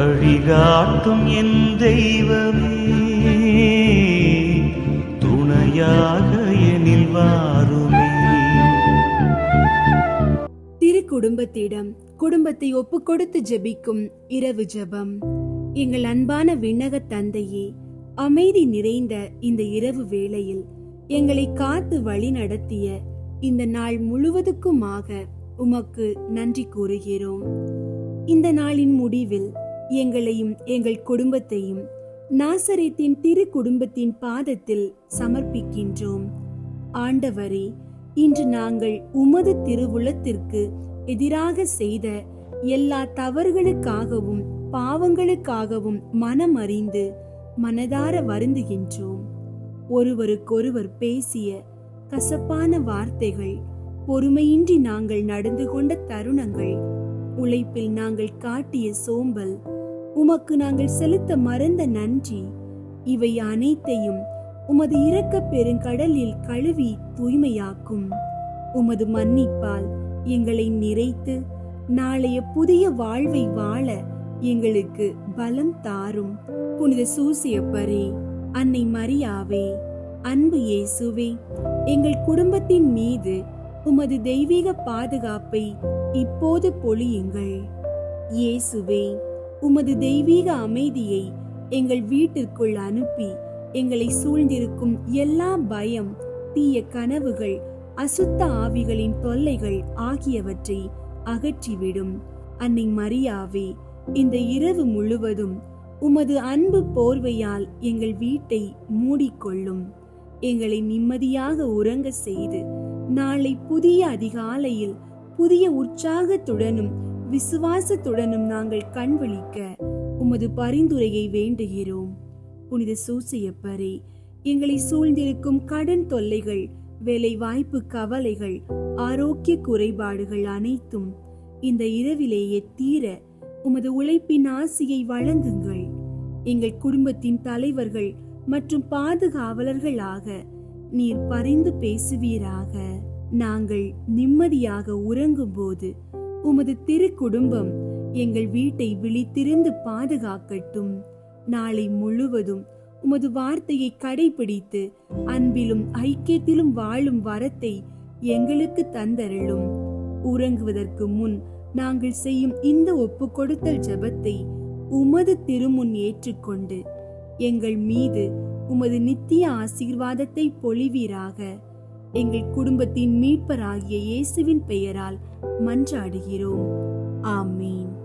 வழிகாட்டும் என் தெய்வமே. துணையாக எனில் வாருமே. திரு குடும்பத்திடம் குடும்பத்தை ஒப்பு கொடுத்து ஜெபிக்கும் இரவு ஜெபம். எங்கள் அன்பான விண்ணக தந்தையே அமைதி நிறைந்த இந்த இரவு வேளையில் எங்களை காத்து வழி நடத்திய இந்த நாள் முழுவதுக்குமாக உமக்கு நன்றி கூறுகிறோம். இந்த நாளின் முடிவில் எங்களையும் எங்கள் குடும்பத்தையும் நாசரேத்தின் திரு குடும்பத்தின் பாதத்தில் சமர்ப்பிக்கின்றோம். ஆண்டவரே இன்று நாங்கள் உமது திருவுளத்திற்கு எதிராக செய்த எல்லா தவறுகளுக்காகவும் பாவங்களுக்காகவும் மனம் அறிந்து மனதார வருந்துகின்றோம். ஒருவருக்கொருவர் பேசிய கசப்பான வார்த்தைகள் பொறுமையின்றி நாங்கள் நடந்து கொண்ட தருணங்கள் உழைப்பில் நாங்கள் காட்டிய சோம்பல் உமக்கு நாங்கள் செலுத்த மறந்த நன்றி. இவை அனைத்தையும் உமது இரக்கப் பெருங்கடலில் கழுவி தூய்மையாக்கும். உமது மன்னிப்பால் எங்களை நிறைத்து நாளைய புதிய வாழ்வை வாழ எங்களுக்கு பலம் தாரும். புனித சூசியப்பரே அன்னை மரியாவே அன்பு இயேசுவே எங்கள் குடும்பத்தின் மீது உமது தெய்வீக பாதுகாப்பை இப்போது பொழியுங்கள். இயேசுவே உமது தெய்வீக அமைதியை எங்கள் வீட்டிற்குள் அனுப்பி எங்களை சூழ்ந்திருக்கும் எல்லா பயம் தீய கனவுகள் அசுத்த ஆவிகளின் தொல்லைகள் ஆகியவற்றை அகற்றிவிடும். அன்னை மரியாவே இந்த இரவு முழுவதும் உமது அன்பு போர்வையால் எங்கள் வீட்டை மூடிக்கொள்ளும். எங்களை நிம்மதியாக உறங்க செய்து நாளை புதிய அதிகாலையில் புதிய உற்சாகத்துடனும் விசுவாசத்துடனும் நாங்கள் கண்விழிக்க உமது பரிந்துரையை வேண்டுகிறோம். புனித சூசியப்பரே எங்களை சூழ்ந்திருக்கும் கடன் தொல்லைகள் வேலை வாய்ப்பு கவலைகள் ஆரோக்கிய குறைபாடுகள் அனைத்தும் இந்த இரவிலேயே தீர உமது உழைப்பின் ஆசியை வழங்குங்கள். எங்கள் குடும்பத்தின் தலைவர்கள் மற்றும் பாதுகாவலர்களாக நீர் பரிந்து பேசுவீராக. நாங்கள் நிம்மதியாக உறங்கும் போது உமது திரு குடும்பம் எங்கள் வீட்டை விழித்திருந்து பாதுகாக்கட்டும். நாளை முழுவதும் உமது வார்த்தையை கடைபிடித்து அன்பிலும் ஐக்கியத்திலும் வாழும் வரத்தை எங்களுக்கு தந்தருளும். உறங்குவதற்கு முன் நாங்கள் செய்யும் இந்த ஒப்பு கொடுத்தல் ஜெபத்தை உமது திருமுன் ஏற்றுக்கொண்டு எங்கள் மீது உமது நித்திய ஆசீர்வாதத்தை பொழிவீராக. எங்கள் குடும்பத்தின் மீட்பராகிய இயேசுவின் பெயரால் மன்றாடுகிறோம். ஆமீன்.